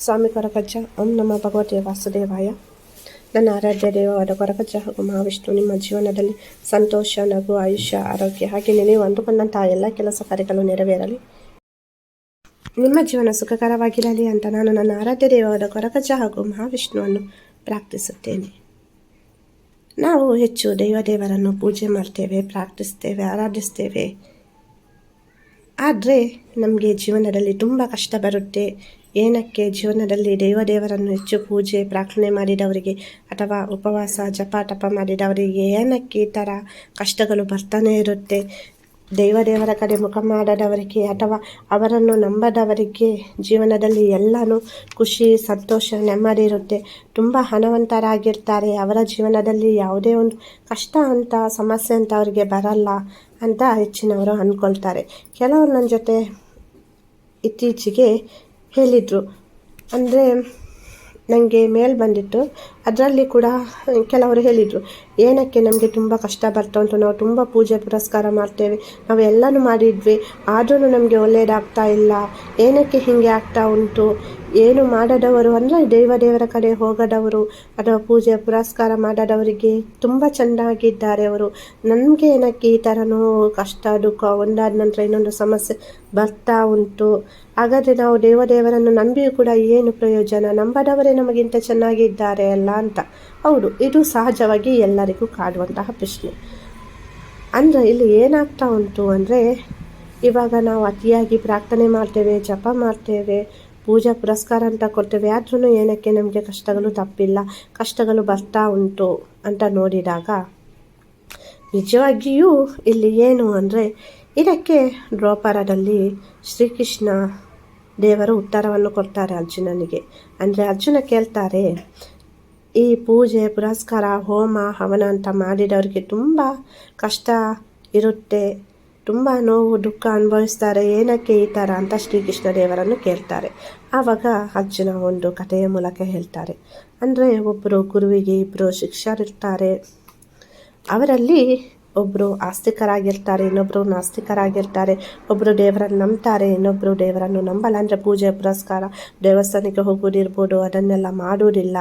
ಸ್ವಾಮಿ ಕೊರಕಜ್ಜ, ಓಂ ನಮ್ಮ ಭಗವತಿ ವಾಸುದೇವಾಯ. ನನ್ನ ಆರಾಧ್ಯ ದೇವವಾದ ಕೊರಕಜ್ಜ ಹಾಗೂ ಮಹಾವಿಷ್ಣು, ನಿಮ್ಮ ಜೀವನದಲ್ಲಿ ಸಂತೋಷ, ನಗು, ಆಯುಷ್ಯ, ಆರೋಗ್ಯ ಹಾಗೆ ನೀವು ಅಂದುಕೊಂಡಂತಹ ಎಲ್ಲ ಕೆಲಸ ಕಾರ್ಯಗಳು ನೆರವೇರಲಿ. ನಿಮ್ಮ ಜೀವನ ಸುಖಕರವಾಗಿರಲಿ ಅಂತ ನಾನು ನನ್ನ ಆರಾಧ್ಯ ದೇವವಾದ ಕೊರಕಜ್ಜ ಹಾಗೂ ಮಹಾವಿಷ್ಣುವನ್ನು ಪ್ರಾರ್ಥಿಸುತ್ತೇನೆ. ನಾವು ಹೆಚ್ಚು ದೈವ ದೇವರನ್ನು ಪೂಜೆ ಮಾಡ್ತೇವೆ ಪ್ರಾರ್ಥಿಸ್ತೇವೆ ಆರಾಧಿಸ್ತೇವೆ ಆದರೆ ನಮಗೆ ಜೀವನದಲ್ಲಿ ತುಂಬ ಕಷ್ಟ ಬರುತ್ತೆ. ಏನಕ್ಕೆ ಜೀವನದಲ್ಲಿ ದೇವದೇವರನ್ನು ಹೆಚ್ಚು ಪೂಜೆ, ಪ್ರಾರ್ಥನೆ ಮಾಡಿದವರಿಗೆ ಅಥವಾ ಉಪವಾಸ, ಜಪ, ತಪ ಮಾಡಿದವರಿಗೆ ಏನಕ್ಕೆ ಈ ಥರ ಕಷ್ಟಗಳು ಬರ್ತಾನೆ ಇರುತ್ತೆ? ದೇವದೇವರ ಕಡೆ ಮುಖ ಮಾಡದವರಿಗೆ ಅಥವಾ ಅವರನ್ನು ನಂಬದವರಿಗೆ ಜೀವನದಲ್ಲಿ ಎಲ್ಲನೂ ಖುಷಿ, ಸಂತೋಷ, ನೆಮ್ಮದಿ ಇರುತ್ತೆ. ತುಂಬ ಹಣವಂತರಾಗಿರ್ತಾರೆ. ಅವರ ಜೀವನದಲ್ಲಿ ಯಾವುದೇ ಒಂದು ಕಷ್ಟ ಅಂತ, ಸಮಸ್ಯೆ ಅಂತ ಅವರಿಗೆ ಬರಲ್ಲ ಅಂತ ಹೆಚ್ಚಿನವರು ಅಂದ್ಕೊಳ್ತಾರೆ. ಕೆಲವರು ನನ್ನ ಜೊತೆ ಇತ್ತೀಚೆಗೆ ಹೇಳಿದರು. ಅಂದರೆ ನನಗೆ ಮೇಲ್ ಬಂದಿತ್ತು. ಅದರಲ್ಲಿ ಕೂಡ ಕೆಲವರು ಹೇಳಿದರು. ಏನಕ್ಕೆ ನಮಗೆ ತುಂಬ ಕಷ್ಟ ಬರ್ತಾ ಉಂಟು, ನಾವು ತುಂಬ ಪೂಜೆ ಪುರಸ್ಕಾರ ಮಾಡ್ತೇವೆ, ನಾವು ಎಲ್ಲನೂ ಮಾಡಿದ್ವಿ ಆದರೂ ನಮಗೆ ಒಳ್ಳೆಯದಾಗ್ತಾ ಇಲ್ಲ, ಏನಕ್ಕೆ ಹೀಗೆ ಆಗ್ತಾ ಉಂಟು, ಏನು ಮಾಡದವರು ಅಂದರೆ ದೇವ ದೇವರ ಕಡೆ ಹೋಗದವರು, ಅಥವಾ ಪೂಜೆ ಪುರಸ್ಕಾರ ಮಾಡದವರಿಗೆ ತುಂಬ ಚೆನ್ನಾಗಿದ್ದಾರೆ ಅವರು. ನಮಗೆ ಏನಕ್ಕೆ ಈ ಥರ ಕಷ್ಟ, ದುಃಖ, ಒಂದಾದ ನಂತರ ಇನ್ನೊಂದು ಸಮಸ್ಯೆ ಬರ್ತಾ ಉಂಟು. ಹಾಗಾದರೆ ನಾವು ದೇವದೇವರನ್ನು ನಂಬಿಯೂ ಕೂಡ ಏನು ಪ್ರಯೋಜನ? ನಂಬದವರೇ ನಮಗಿಂತ ಚೆನ್ನಾಗಿದ್ದಾರೆ ಅಲ್ಲ ಅಂತ. ಹೌದು, ಇದು ಸಹಜವಾಗಿ ಎಲ್ಲರಿಗೂ ಕಾಡುವಂತಹ ಪ್ರಶ್ನೆ ಅಂದರೆ ಇಲ್ಲಿ ಏನಾಗ್ತಾ ಉಂಟು ಅಂದರೆ, ಇವಾಗ ನಾವು ಅತಿಯಾಗಿ ಪ್ರಾರ್ಥನೆ ಮಾಡ್ತೇವೆ, ಜಪ ಮಾಡ್ತೇವೆ, ಪೂಜಾ ಪುರಸ್ಕಾರ ಅಂತ ಕೊಡ್ತೇವೆ ಆದ್ರೂ ಏನಕ್ಕೆ ನಮಗೆ ಕಷ್ಟಗಳು ತಪ್ಪಿಲ್ಲ, ಕಷ್ಟಗಳು ಬರ್ತಾ ಉಂಟು ಅಂತ ನೋಡಿದಾಗ, ನಿಜವಾಗಿಯೂ ಇಲ್ಲಿ ಏನು ಅಂದರೆ, ಇದಕ್ಕೆ ದ್ರೋಪಾರದಲ್ಲಿ ಶ್ರೀಕೃಷ್ಣ ದೇವರು ಉತ್ತರವನ್ನು ಕೊಡ್ತಾರೆ ಅರ್ಜುನನಿಗೆ. ಅಂದರೆ ಅರ್ಜುನ ಕೇಳ್ತಾರೆ ಈ ಪೂಜೆ, ಪುರಸ್ಕಾರ, ಹೋಮ, ಹವನ ಅಂತ ಮಾಡಿದವರಿಗೆ ತುಂಬ ಕಷ್ಟ ಇರುತ್ತೆ. ತುಂಬ ನೋವು, ದುಃಖ ಅನುಭವಿಸ್ತಾರೆ. ಏನಕ್ಕೆ ಈ ಥರ ಅಂತ ಶ್ರೀಕೃಷ್ಣ ದೇವರನ್ನು ಕೇಳ್ತಾರೆ. ಆವಾಗ ಅರ್ಜುನ ಒಂದು ಕಥೆಯ ಮೂಲಕ ಹೇಳ್ತಾರೆ. ಅಂದರೆ ಒಬ್ಬರು ಗುರುವಿಗೆ ಇಬ್ಬರು ಶಿಕ್ಷರಿರ್ತಾರೆ. ಅವರಲ್ಲಿ ಒಬ್ಬರು ಆಸ್ತಿಕರಾಗಿರ್ತಾರೆ ಇನ್ನೊಬ್ಬರು ನಾಸ್ತಿಕರಾಗಿರ್ತಾರೆ. ಒಬ್ಬರು ದೇವರನ್ನು ನಂಬ್ತಾರೆ ಇನ್ನೊಬ್ಬರು ದೇವರನ್ನು ನಂಬಲ್ಲ. ಅಂದರೆ ಪೂಜೆ, ಪುರಸ್ಕಾರ, ದೇವಸ್ಥಾನಕ್ಕೆ ಹೋಗೋದಿರ್ಬೋದು ಅದನ್ನೆಲ್ಲ ಮಾಡೋದಿಲ್ಲ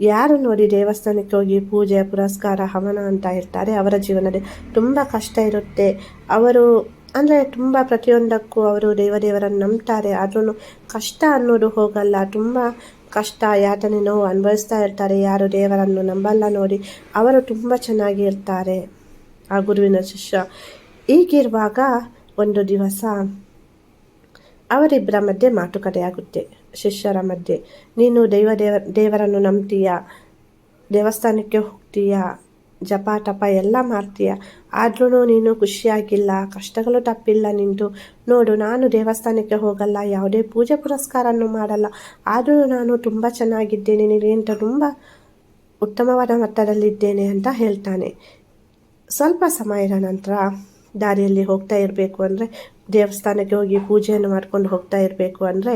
ಯಾರು ನೋಡಿ ದೇವಸ್ಥಾನಕ್ಕೆ ಹೋಗಿ ಪೂಜೆ, ಪುರಸ್ಕಾರ, ಹವನ ಅಂತ ಇರ್ತಾರೆ, ಅವರ ಜೀವನದಲ್ಲಿ ತುಂಬ ಕಷ್ಟ ಇರುತ್ತೆ. ಅವರು ಅಂದರೆ ತುಂಬ ಪ್ರತಿಯೊಂದಕ್ಕೂ ಅವರು ದೇವದೇವರನ್ನು ನಂಬ್ತಾರೆ. ಆದ್ರೂ ಕಷ್ಟ ಅನ್ನೋದು ಹೋಗಲ್ಲ. ತುಂಬ ಕಷ್ಟ, ಯಾತನೆ, ನೋವು ಅನುಭವಿಸ್ತಾ ಇರ್ತಾರೆ. ಯಾರು ದೇವರನ್ನು ನಂಬಲ್ಲ ನೋಡಿ ಅವರು ತುಂಬ ಚೆನ್ನಾಗಿ ಇರ್ತಾರೆ. ಆ ಗುರುವಿನ ಶಿಷ್ಯ ಈಗಿರುವಾಗ ಒಂದು ದಿವಸ ಅವರಿಬ್ಬರ ಮಧ್ಯೆ ಮಾತುಕತೆಯಾಗುತ್ತೆ. ಶಿಷ್ಯರ ಮಧ್ಯೆ. ನೀನು ದೈವ ದೇವ, ದೇವರನ್ನು ನಂಬ್ತೀಯ? ದೇವಸ್ಥಾನಕ್ಕೆ ಹೋಗ್ತೀಯ? ಜಪ, ತಪ ಎಲ್ಲ ಮಾಡ್ತೀಯ? ಆದ್ರೂ ನೀನು ಖುಷಿಯಾಗಿಲ್ಲ, ಕಷ್ಟಗಳು ತಪ್ಪಿಲ್ಲ ನಿಂದು ನೋಡು, ನಾನು ದೇವಸ್ಥಾನಕ್ಕೆ ಹೋಗಲ್ಲ, ಯಾವುದೇ ಪೂಜೆ ಪುರಸ್ಕಾರನ್ನು ಮಾಡಲ್ಲ. ಆದರೂ ನಾನು ತುಂಬ ಚೆನ್ನಾಗಿದ್ದೇನೆ ನಿನಗಿಂತ ತುಂಬ ಉತ್ತಮವಾದ ಮಟ್ಟದಲ್ಲಿದ್ದೇನೆ ಅಂತ ಹೇಳ್ತಾನೆ. ಸ್ವಲ್ಪ ಸಮಯದ ನಂತರ ದಾರಿಯಲ್ಲಿ ಹೋಗ್ತಾ ಇರಬೇಕು ಅಂದರೆ ದೇವಸ್ಥಾನಕ್ಕೆ ಹೋಗಿ ಪೂಜೆಯನ್ನು ಮಾಡ್ಕೊಂಡು ಹೋಗ್ತಾ ಇರಬೇಕು ಅಂದರೆ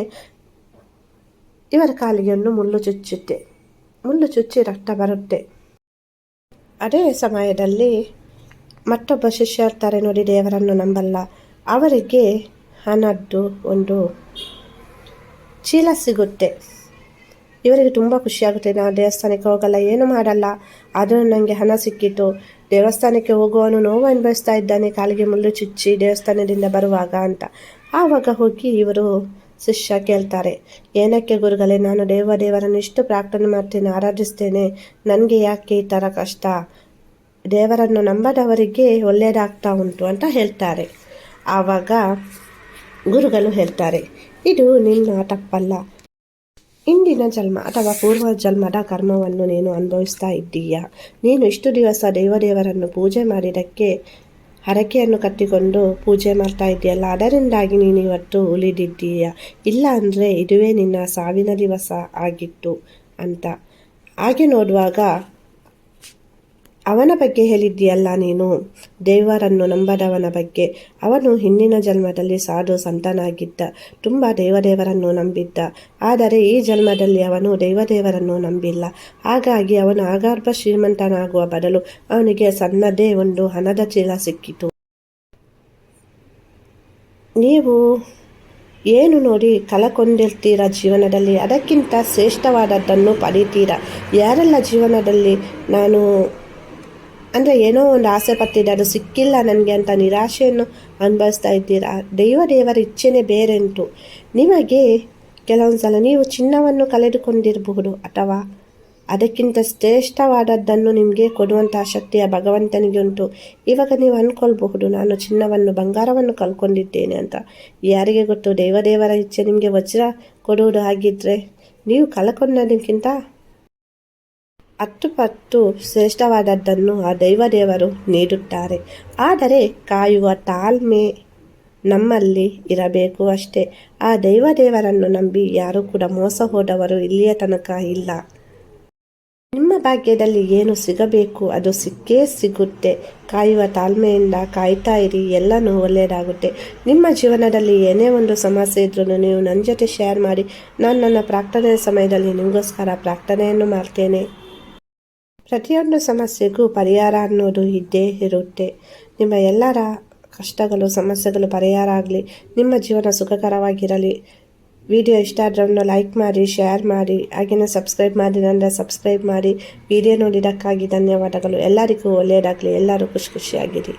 ಇವರ ಕಾಲಿಯನ್ನು ಮುಳ್ಳು ಚುಚ್ಚುತ್ತೆ ಮುಳ್ಳು ಚುಚ್ಚಿ ರಕ್ತ ಬರುತ್ತೆ. ಅದೇ ಸಮಯದಲ್ಲಿ ಮತ್ತೊಬ್ಬ ಶಿಷ್ಯ ಇರ್ತಾರೆ ನೋಡಿ ದೇವರನ್ನು ನಂಬಲ್ಲ. ಅವರಿಗೆ ಹಣದ್ದು ಒಂದು ಚೀಲ ಸಿಗುತ್ತೆ. ಇವರಿಗೆ ತುಂಬ ಖುಷಿಯಾಗುತ್ತೆ. ನಾನು ದೇವಸ್ಥಾನಕ್ಕೆ ಹೋಗಲ್ಲ, ಏನು ಮಾಡಲ್ಲ. ಆದರೂ ನನಗೆ ಹಣ ಸಿಕ್ಕಿತು. ದೇವಸ್ಥಾನಕ್ಕೆ ಹೋಗುವನು ನೋವು ಅನುಭವಿಸ್ತಾ ಇದ್ದಾನೆ. ಕಾಲಿಗೆ ಮುಳ್ಳು ಚುಚ್ಚಿ ದೇವಸ್ಥಾನದಿಂದ ಬರುವಾಗ ಅಂತ. ಆವಾಗ ಹೋಗಿ ಇವರು ಶಿಷ್ಯ ಕೇಳ್ತಾರೆ, ಏನಕ್ಕೆ ಗುರುಗಳೇ, ನಾನು ದೇವ ದೇವರನ್ನು ಇಷ್ಟು ಪ್ರಾರ್ಥನೆ ಮಾಡ್ತೇನೆ, ಆರಾಧಿಸ್ತೇನೆ, ನನಗೆ ಯಾಕೆ ಈ ಥರ ಕಷ್ಟ? ದೇವರನ್ನು ನಂಬದವರಿಗೆ ಒಳ್ಳೆಯದಾಗ್ತಾ ಉಂಟು ಅಂತ ಹೇಳ್ತಾರೆ. ಆವಾಗ ಗುರುಗಳು ಹೇಳ್ತಾರೆ, ಇದು ನಿನ್ನ ತಪ್ಪಲ್ಲ. ಇಂದಿನ ಜನ್ಮ ಅಥವಾ ಪೂರ್ವ ಜನ್ಮದ ಕರ್ಮವನ್ನು ನೀನು ಅನುಭವಿಸ್ತಾ ಇದ್ದೀಯಾ? ನೀನು ಇಷ್ಟು ದಿವಸ ದೇವದೇವರನ್ನು ಪೂಜೆ ಮಾಡಿದ್ದಕ್ಕೆ ಹರಕೆಯನ್ನು ಕಟ್ಟಿಕೊಂಡು ಪೂಜೆ ಮಾಡ್ತಾ ಇದೆಯಲ್ಲ, ಅದರಿಂದಾಗಿ ನೀನು ಇವತ್ತು ಉಳಿದಿದ್ದೀಯ? ಇಲ್ಲ ಅಂದರೆ ಇದುವೇ ನಿನ್ನ ಸಾವಿನ ದಿವಸ ಆಗಿತ್ತು ಅಂತ. ಹಾಗೆ ನೋಡುವಾಗ ಅವನ ಬಗ್ಗೆ ಹೇಳಿದ್ದೀಯಲ್ಲ ನೀನು? ದೇವರನ್ನು ನಂಬದವನ ಬಗ್ಗೆ. ಅವನು ಹಿಂದಿನ ಜನ್ಮದಲ್ಲಿ ಸಾಧು ಸಂತನಾಗಿದ್ದ, ತುಂಬ ದೇವದೇವರನ್ನು ನಂಬಿದ್ದ. ಆದರೆ ಈ ಜನ್ಮದಲ್ಲಿ ಅವನು ದೇವದೇವರನ್ನು ನಂಬಿಲ್ಲ. ಹಾಗಾಗಿ ಅವನು ಆಗಾರ್ಭ ಶ್ರೀಮಂತನಾಗುವ ಬದಲು ಅವನಿಗೆ ಸಣ್ಣದೇ ಒಂದು ಹಣದ ಚೀಲ ಸಿಕ್ಕಿತು. ನೀವು ಏನು ನೋಡಿ ಕಳಕೊಂಡಿರ್ತೀರ ಜೀವನದಲ್ಲಿ? ಅದಕ್ಕಿಂತ ಶ್ರೇಷ್ಠವಾದದ್ದನ್ನು ಪಡಿತೀರ? ಯಾರೆಲ್ಲ ಜೀವನದಲ್ಲಿ ನಾನು ಅಂದರೆ ಏನೋ ಒಂದು ಆಸೆ ಪಟ್ಟಿದ್ದೆ ಅದು ಸಿಕ್ಕಿಲ್ಲ ನನಗೆ ಅಂತ ನಿರಾಶೆಯನ್ನು ಅನುಭವಿಸ್ತಾ ಇದ್ದೀರಾ? ದೈವ ದೇವರ ಇಚ್ಛೆನೇ ಬೇರೆ ಉಂಟು ನಿಮಗೆ ಕೆಲವೊಂದು ಸಲ ನೀವು ಚಿನ್ನವನ್ನು ಕಳೆದುಕೊಂಡಿರಬಹುದು ಅಥವಾ ಅದಕ್ಕಿಂತ ಶ್ರೇಷ್ಠವಾದದ್ದನ್ನು ನಿಮಗೆ ಕೊಡುವಂತಹ ಶಕ್ತಿಯ ಭಗವಂತನಿಗೆ ಉಂಟು. ಇವಾಗ ನೀವು ಅಂದ್ಕೊಳ್ಬಹುದು ನಾನು ಚಿನ್ನವನ್ನು, ಬಂಗಾರವನ್ನು ಕಳ್ಕೊಂಡಿದ್ದೇನೆ ಅಂತ. ಯಾರಿಗೆ ಗೊತ್ತು ದೇವದೇವರ ಇಚ್ಛೆ ನಿಮಗೆ ವಜ್ರ ಕೊಡುವುದು ಆಗಿದ್ದರೆ ನೀವು ಕಳ್ಕೊಂಡದಕ್ಕಿಂತ ಹತ್ತು ಪತ್ತು ಶ್ರೇಷ್ಠವಾದದ್ದನ್ನು ಆ ದೈವದೇವರು ನೀಡುತ್ತಾರೆ. ಆದರೆ ಕಾಯುವ ತಾಳ್ಮೆ ನಮ್ಮಲ್ಲಿ ಇರಬೇಕು ಅಷ್ಟೇ. ಆ ದೈವದೇವರನ್ನು ನಂಬಿ ಯಾರೂ ಕೂಡ ಮೋಸ ಹೋದವರು ಇಲ್ಲಿಯ ತನಕ ಇಲ್ಲ. ನಿಮ್ಮ ಭಾಗ್ಯದಲ್ಲಿ ಏನು ಸಿಗಬೇಕು ಅದು ಸಿಕ್ಕೇ ಸಿಗುತ್ತೆ. ಕಾಯುವ ತಾಳ್ಮೆಯಿಂದ ಕಾಯ್ತಾ ಇರಿ, ಎಲ್ಲನೂ ಒಳ್ಳೆಯದಾಗುತ್ತೆ. ನಿಮ್ಮ ಜೀವನದಲ್ಲಿ ಏನೇ ಒಂದು ಸಮಸ್ಯೆ ಇದ್ರೂ ನೀವು ನನ್ನ ಜೊತೆ ಶೇರ್ ಮಾಡಿ, ನಾನು ನನ್ನ ಪ್ರಾರ್ಥನೆಯ ಸಮಯದಲ್ಲಿ ನಿಮಗೋಸ್ಕರ ಪ್ರಾರ್ಥನೆಯನ್ನು ಮಾಡ್ತೇನೆ. ಪ್ರತಿಯೊಂದು ಸಮಸ್ಯೆಗೂ ಪರಿಹಾರ ಅನ್ನೋದು ಇದ್ದೇ ಇರುತ್ತೆ. ನಿಮ್ಮ ಎಲ್ಲರ ಕಷ್ಟಗಳು, ಸಮಸ್ಯೆಗಳು ಪರಿಹಾರ ಆಗಲಿ, ನಿಮ್ಮ ಜೀವನ ಸುಖಕರವಾಗಿರಲಿ. ವಿಡಿಯೋ ಇಷ್ಟ ಆದ್ರೆ ಲೈಕ್ ಮಾಡಿ, ಶೇರ್ ಮಾಡಿ ಹಾಗೆಯೇ ಸಬ್ಸ್ಕ್ರೈಬ್ ಮಾಡಿ ನನ್ನ ಸಬ್ಸ್ಕ್ರೈಬ್ ಮಾಡಿ. ವಿಡಿಯೋ ನೋಡಿದ್ದಕ್ಕಾಗಿ ಧನ್ಯವಾದಗಳು. ಎಲ್ಲರಿಗೂ ಒಳ್ಳೆಯದಾಗಲಿ. ಎಲ್ಲರೂ ಖುಷಿ ಖುಷಿಯಾಗಿರಿ.